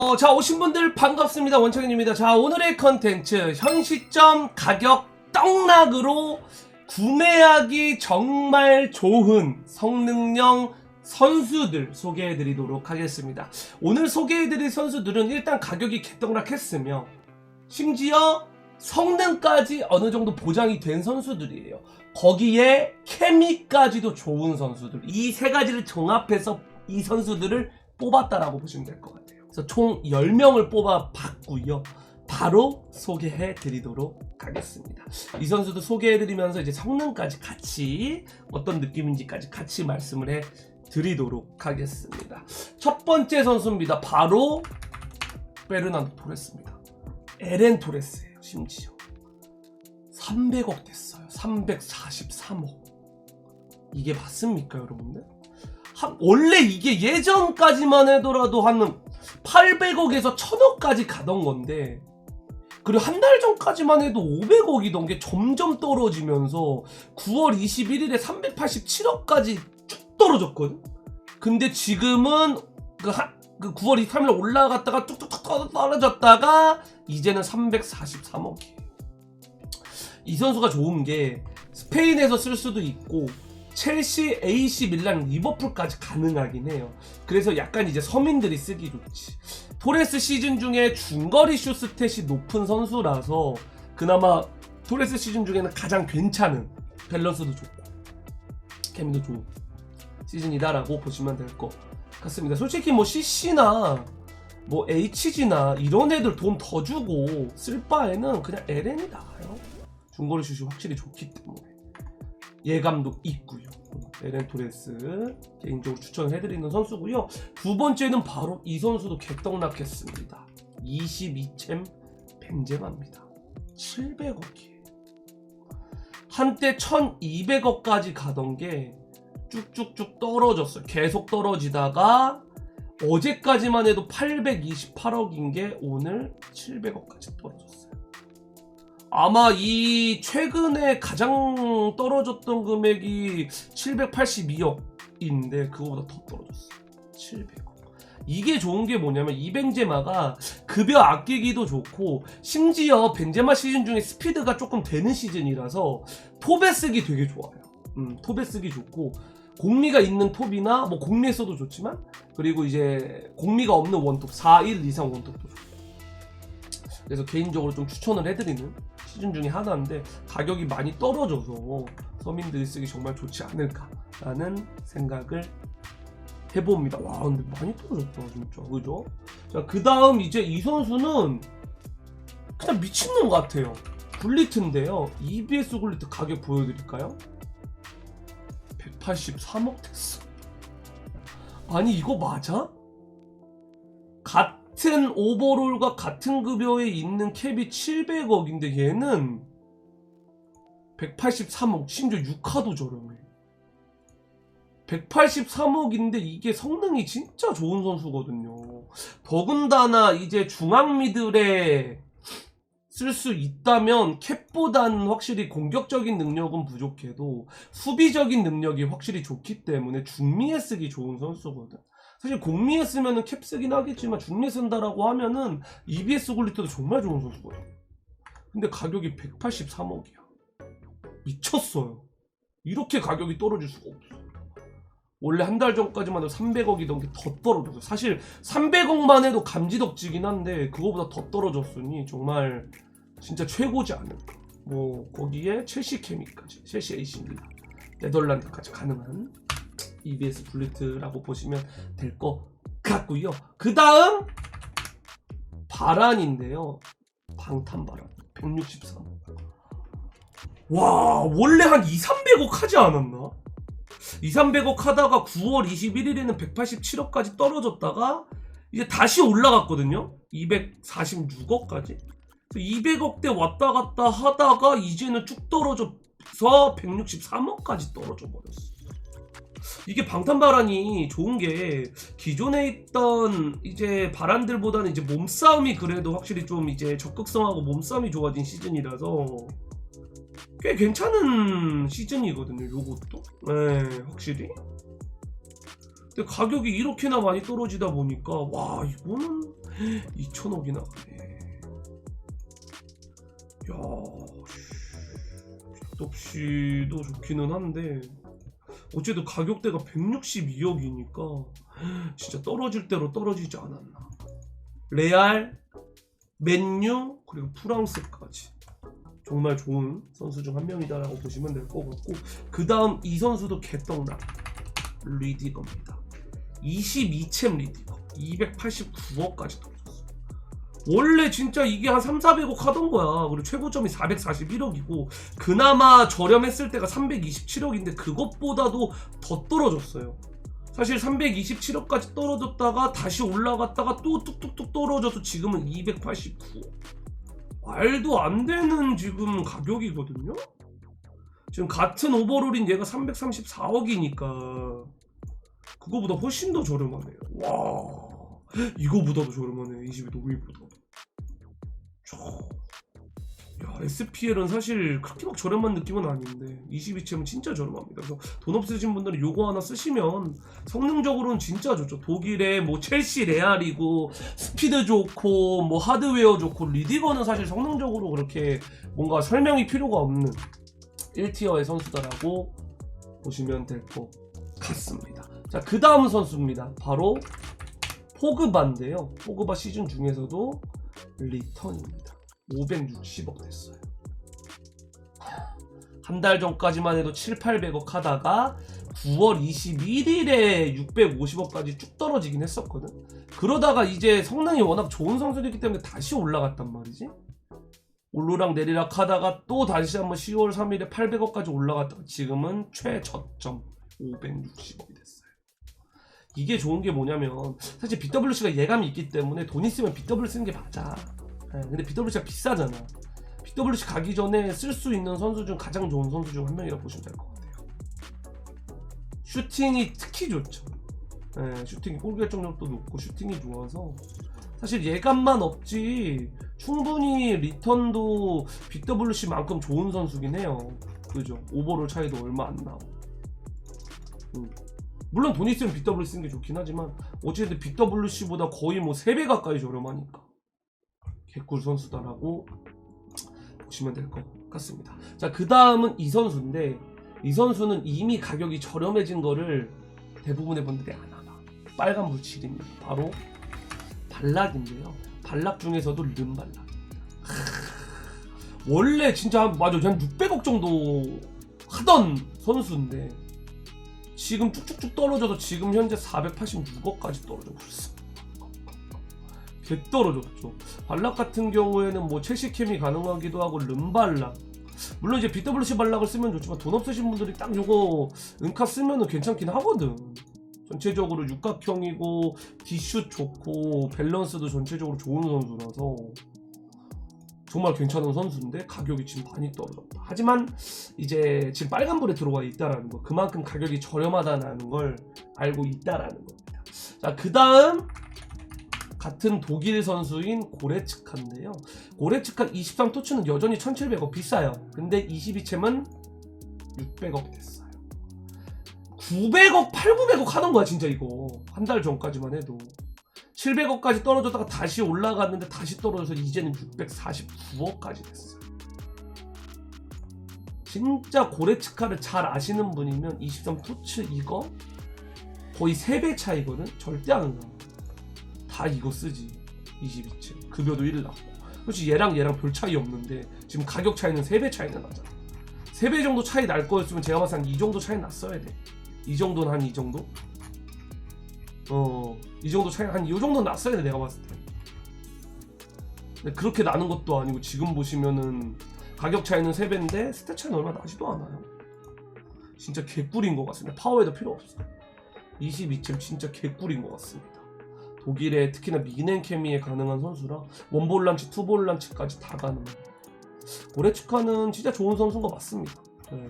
어, 자, 오신 분들 반갑습니다. 원창현입니다. 자, 오늘의 컨텐츠, 현 시점 가격 떡락으로 구매하기 정말 좋은 성능형 선수들 소개해 드리도록 하겠습니다. 오늘 소개해 드릴 선수들은 일단 가격이 개떡락했으며, 심지어 성능까지 어느 정도 보장이 된 선수들이에요. 거기에 케미까지도 좋은 선수들. 이 세 가지를 종합해서 이 선수들을 뽑았다라고 보시면 될 것 같아요. 그래서 총 10명을 뽑아 봤고요. 바로 소개해 드리도록 하겠습니다. 이 선수도 소개해 드리면서 이제 성능까지 같이 어떤 느낌인지까지 같이 말씀을 해 드리도록 하겠습니다. 첫 번째 선수입니다. 바로 베르난도 토레스입니다. 에렌 토레스예요. 심지어 300억 됐어요. 343억. 이게 맞습니까, 여러분들? 한, 원래 이게 예전까지만 해더라도 한 800억에서 1000억까지 가던 건데, 그리고 한 달 전까지만 해도 500억이던 게 점점 떨어지면서 9월 21일에 387억까지 쭉 떨어졌거든? 근데 지금은 그, 한, 그 9월 23일 올라갔다가 뚝뚝뚝 떨어졌다가 이제는 343억이에요. 이 선수가 좋은 게 스페인에서 쓸 수도 있고 첼시, AC 밀란, 리버풀까지 가능하긴 해요. 그래서 약간 이제 서민들이 쓰기 좋지. 토레스 시즌 중에 중거리 슛 스탯이 높은 선수라서 그나마 토레스 시즌 중에는 가장 괜찮은 밸런스도 좋고 케미도 좋은 시즌이다라고 보시면 될 것 같습니다. 솔직히 뭐 CC나 뭐 HG나 이런 애들 돈 더 주고 쓸 바에는 그냥 LN이 나아요. 중거리 슛이 확실히 좋기 때문에 예감도 있고요. 에렌 토레스 개인적으로 추천해드리는 선수고요. 두 번째는 바로 이 선수도 개떡락했습니다. 22챔 벤제마입니다. 700억이에요. 한때 1200억까지 가던 게 쭉쭉쭉 떨어졌어요. 계속 떨어지다가 어제까지만 해도 828억인 게 오늘 700억까지 떨어졌어요. 아마 이 최근에 가장 떨어졌던 금액이 782억인데 그거보다 더 떨어졌어. 700억. 이게 좋은 게 뭐냐면 이 벤제마가 급여 아끼기도 좋고 심지어 벤제마 시즌 중에 스피드가 조금 되는 시즌이라서 톱에 쓰기 되게 좋아요. 음, 톱에 쓰기 좋고 공미가 있는 톱이나 뭐 공미에 써도 좋지만 그리고 이제 공미가 없는 원톱 4, 1 이상 원톱도 좋고 그래서 개인적으로 좀 추천을 해드리는 시즌 중에 하나인데 가격이 많이 떨어져서 서민들이 쓰기 정말 좋지 않을까라는 생각을 해봅니다. 와 근데 많이 떨어졌다 진짜 그죠? 자그 다음 이제 이 선수는 그냥 미친놈 같아요. 굴리트인데요. EBS 굴리트 가격 보여드릴까요? 183억 됐어. 아니 이거 맞아? 같은 오버롤과 같은 급여에 있는 캡이 700억인데 얘는 183억 심지어 6화도 저렴해. 183억인데 이게 성능이 진짜 좋은 선수거든요. 더군다나 이제 중앙 미들에 쓸 수 있다면 캡보다는 확실히 공격적인 능력은 부족해도 수비적인 능력이 확실히 좋기 때문에 중미에 쓰기 좋은 선수거든 사실 공미에 쓰면은 캡 쓰긴 하겠지만 중미에 쓴다라고 하면은 EBS 굴리트도 정말 좋은 선수거든요. 근데 가격이 183억이야. 미쳤어요. 이렇게 가격이 떨어질 수가 없어. 원래 한 달 전까지만 해도 300억이던 게 더 떨어졌어. 사실 300억만 해도 감지덕지긴 한데 그거보다 더 떨어졌으니 정말 진짜 최고지 않을까. 뭐 거기에 첼시 케미까지, 첼시 에이시입니다. 네덜란드까지 가능한 EBS 블리트라고 보시면 될 것 같고요. 그 다음 바란인데요. 방탄 바란 163. 와 원래 한 2, 300억 하지 않았나? 2, 300억 하다가 9월 21일에는 187억까지 떨어졌다가 이제 다시 올라갔거든요. 246억까지. 200억대 왔다 갔다 하다가 이제는 쭉 떨어져서 163억까지 떨어져 버렸어. 이게 방탄바란이 좋은 게 기존에 있던 이제 바란들보다는 이제 몸싸움이 그래도 확실히 좀 이제 적극성하고 몸싸움이 좋아진 시즌이라서 꽤 괜찮은 시즌이거든요. 요것도 네 확실히 근데 가격이 이렇게나 많이 떨어지다 보니까 와 이거는 2천억이나 가네. 야, 덕시도 좋기는 한데 어쨌든 가격대가 162억이니까 진짜 떨어질 대로 떨어지지 않았나. 레알, 맨유 그리고 프랑스까지 정말 좋은 선수 중 한 명이다라고 보시면 될 것 같고 그 다음 이 선수도 개떡나 리디거입니다. 22챔 리디거 289억까지 떨어졌어. 원래 진짜 이게 한 3, 400억 하던 거야. 그리고 최고점이 441억이고 그나마 저렴했을 때가 327억인데 그것보다도 더 떨어졌어요. 사실 327억까지 떨어졌다가 다시 올라갔다가 또 뚝뚝뚝 떨어져서 지금은 289억. 말도 안 되는 지금 가격이거든요. 지금 같은 오버롤인 얘가 334억이니까 그거보다 훨씬 더 저렴하네요. 와, 이거보다도 저렴하네. 22 노밀보다. 야, SPL은 사실 그렇게 막 저렴한 느낌은 아닌데 22챔은 진짜 저렴합니다. 그래서 돈 없으신 분들은 요거 하나 쓰시면 성능적으로는 진짜 좋죠. 독일의 뭐 첼시 레알이고 스피드 좋고 뭐 하드웨어 좋고 리디거는 사실 성능적으로 그렇게 뭔가 설명이 필요가 없는 1티어의 선수다라고 보시면 될 것 같습니다. 자, 그 다음 선수입니다. 바로 포그바인데요. 포그바 시즌 중에서도 리턴입니다. 560억 됐어요. 한 달 전까지만 해도 7, 800억 하다가 9월 21일에 650억까지 쭉 떨어지긴 했었거든. 그러다가 이제 성능이 워낙 좋은 선수이기 때문에 다시 올라갔단 말이지. 올르락 내리락 하다가 또 다시 한번 10월 3일에 800억까지 올라갔다가 지금은 최저점 560억이 됐어요. 이게 좋은 게 뭐냐면 사실 BWC가 예감이 있기 때문에 돈 있으면 BW 쓰는 게 맞아. 예, 근데 BWC가 비싸잖아. BWC 가기 전에 쓸 수 있는 선수 중 가장 좋은 선수 중 한 명이라고 보시면 될 것 같아요. 슈팅이 특히 좋죠. 예, 슈팅이 골 결정력도 높고 슈팅이 좋아서 사실 예감만 없지 충분히 리턴도 BWC만큼 좋은 선수긴 해요. 그죠? 오버롤 차이도 얼마 안 나고. 음. 물론 돈 있으면 BWC 쓰는 게 좋긴 하지만 어쨌든 BWC보다 거의 뭐 3배 가까이 저렴하니까 개꿀 선수다라고 보시면 될 것 같습니다. 자, 그 다음은 이 선수인데 이 선수는 이미 가격이 저렴해진 거를 대부분의 분들이 안 알아. 빨간 물칠입니다. 바로 발락인데요. 발락 중에서도 름발락. 원래 진짜 한- 맞아 한 600억 정도 하던 선수인데 지금 쭉쭉쭉 떨어져서 지금 현재 486억까지 떨어져 버렸어. 개 떨어졌죠. 발락 같은 경우에는 뭐 첼시 캠이 가능하기도 하고 름발락. 물론 이제 BWC 발락을 쓰면 좋지만 돈 없으신 분들이 딱 요거 은카 쓰면은 괜찮긴 하거든. 전체적으로 육각형이고 디슛 좋고 밸런스도 전체적으로 좋은 선수라서 정말 괜찮은 선수인데 가격이 지금 많이 떨어졌다. 하지만 이제 지금 빨간불에 들어와 있다라는 거, 그만큼 가격이 저렴하다는 걸 알고 있다라는 겁니다. 자, 그 다음 같은 독일 선수인 고레츠카인데요. 고레츠카 23 토츠는 여전히 1,700억 비싸요. 근데 22챔은 600억 됐어요. 900억, 8, 900억 하는 거야, 진짜 이거. 한 달 전까지만 해도. 700억까지 떨어졌다가 다시 올라갔는데 다시 떨어져서 이제는 649억까지 됐어요. 진짜 고레츠카를 잘 아시는 분이면 23 토츠 이거 거의 3배 차이거든? 절대 안 나. 다 이거 쓰지. 22층. 급여도 1 났고. 그렇지 얘랑 얘랑 별 차이 없는데 지금 가격 차이는 3배 차이는 나잖아. 3배 정도 차이 날 거였으면 제가 봤을 때이 정도 차이 났어야 돼. 이 정도는 한 이 정도? 어, 이 정도 차이 한이 정도 났어야 돼 내가 봤을 때. 근데 그렇게 나는 것도 아니고 지금 보시면은 가격 차이는 3배인데 스탯 차이는 얼마 나지도 않아요. 진짜 개꿀인 것 같습니다. 파워에도 필요 없어. 22점 진짜 개꿀인 것 같습니다. 독일의 특히나 미넨 케미에 가능한 선수라 원볼란치, 투볼란치까지 다 가능. 고레츠카는 진짜 좋은 선수인 것 맞습니다. 네.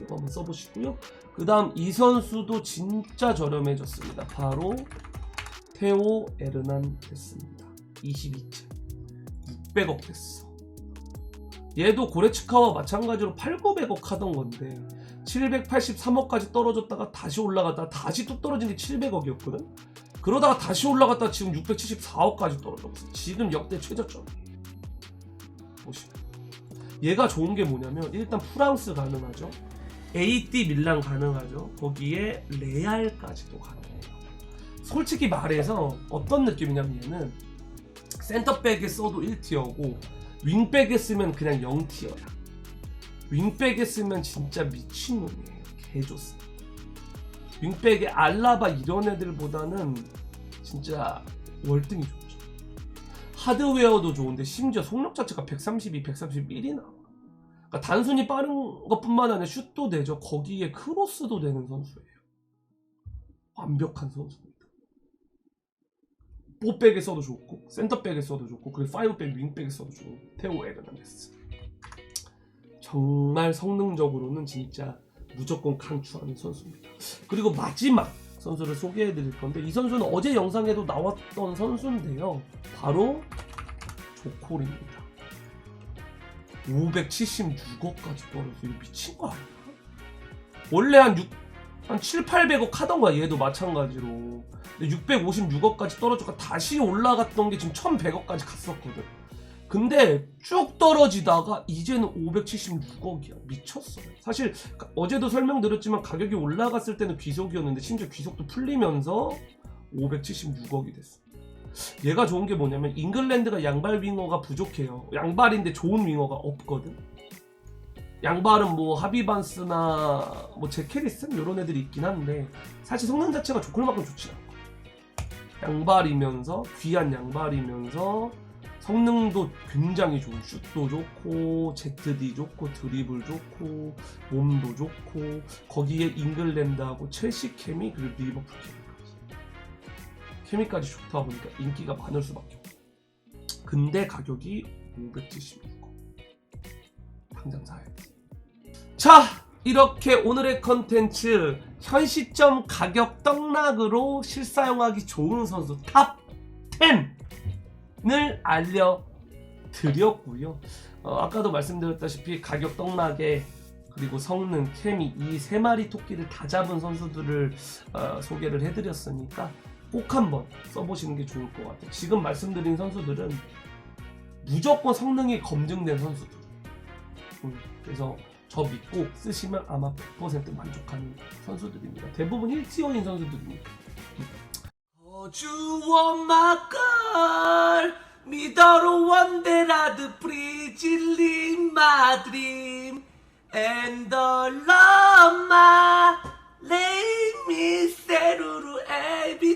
이거 한번 써보시고요. 그 다음 이 선수도 진짜 저렴해졌습니다. 바로 테오 에르난데스입니다. 22점 600억 됐어. 얘도 고레츠카와 마찬가지로 8, 900억 하던 건데 783억까지 떨어졌다가 다시 올라갔다가 다시 또 떨어진 게 700억이었거든. 그러다가 다시 올라갔다 지금 674억까지 떨어졌어. 지금 역대 최저점이에요. 보시면 얘가 좋은 게 뭐냐면 일단 프랑스 가능하죠. AD 밀란 가능하죠. 거기에 레알까지도 가능해요. 솔직히 말해서 어떤 느낌이냐면 얘는 센터백에 써도 1티어고 윙백에 쓰면 그냥 0티어야. 윙백에 쓰면 진짜 미친놈이에요. 개 좋습니다. 윙백에 알라바 이런 애들보다는 진짜 월등히 좋죠. 하드웨어도 좋은데 심지어 속력 자체가 132, 131이 나와. 그러니까 단순히 빠른 것뿐만 아니라 슛도 되죠. 거기에 크로스도 되는 선수예요. 완벽한 선수입니다. 뽀백에 써도 좋고 센터백에 써도 좋고 그리고 파이브백, 윙백에 써도 좋은 테오 에르난데스. 정말 성능적으로는 진짜 무조건 강추하는 선수입니다. 그리고 마지막 선수를 소개해 드릴 건데 이 선수는 어제 영상에도 나왔던 선수인데요. 바로 조콜입니다. 576억까지 떨어져 이거 미친 거 아니야? 원래 한 6, 한 7, 800억 하던 거야 얘도 마찬가지로. 근데 656억까지 떨어져가 다시 올라갔던 게 지금 1100억까지 갔었거든. 근데 쭉 떨어지다가 이제는 576억이야. 미쳤어요 사실 가- 어제도 설명드렸지만 가격이 올라갔을 때는 귀속이었는데 심지어 귀속도 풀리면서 576억이 됐어 얘가 좋은 게 뭐냐면 잉글랜드가 양발 윙어가 부족해요. 양발인데 좋은 윙어가 없거든? 양발은 뭐 하비반스나 뭐 제케리슨? 이런 애들이 있긴 한데 사실 성능 자체가 조콜만큼 좋지 않고 양발이면서 귀한 양발이면서 성능도 굉장히 좋은 슛도 좋고 ZD 좋고 드리블 좋고 몸도 좋고 거기에 잉글랜드하고 첼시 케미 그리고 리버풀 케미까지 케미까지 좋다 보니까 인기가 많을 수밖에 없어 근데 가격이 576원. 당장 사야지. 자 이렇게 오늘의 컨텐츠 현 시점 가격 떡락으로 실사용하기 좋은 선수 탑 10을 알려드렸고요. 어, 아까도 말씀드렸다시피 가격 떡락에 그리고 성능, 케미 이 세 마리 토끼를 다 잡은 선수들을 어, 소개를 해드렸으니까 꼭 한번 써보시는 게 좋을 것 같아요 지금 말씀드린 선수들은 무조건 성능이 검증된 선수들 음, 그래서 저 믿고 쓰시면 아마 100% 만족하는 선수들입니다. 대부분 1티어인 선수들입니다. That other pretty in my dream And the love mi seruru ebi.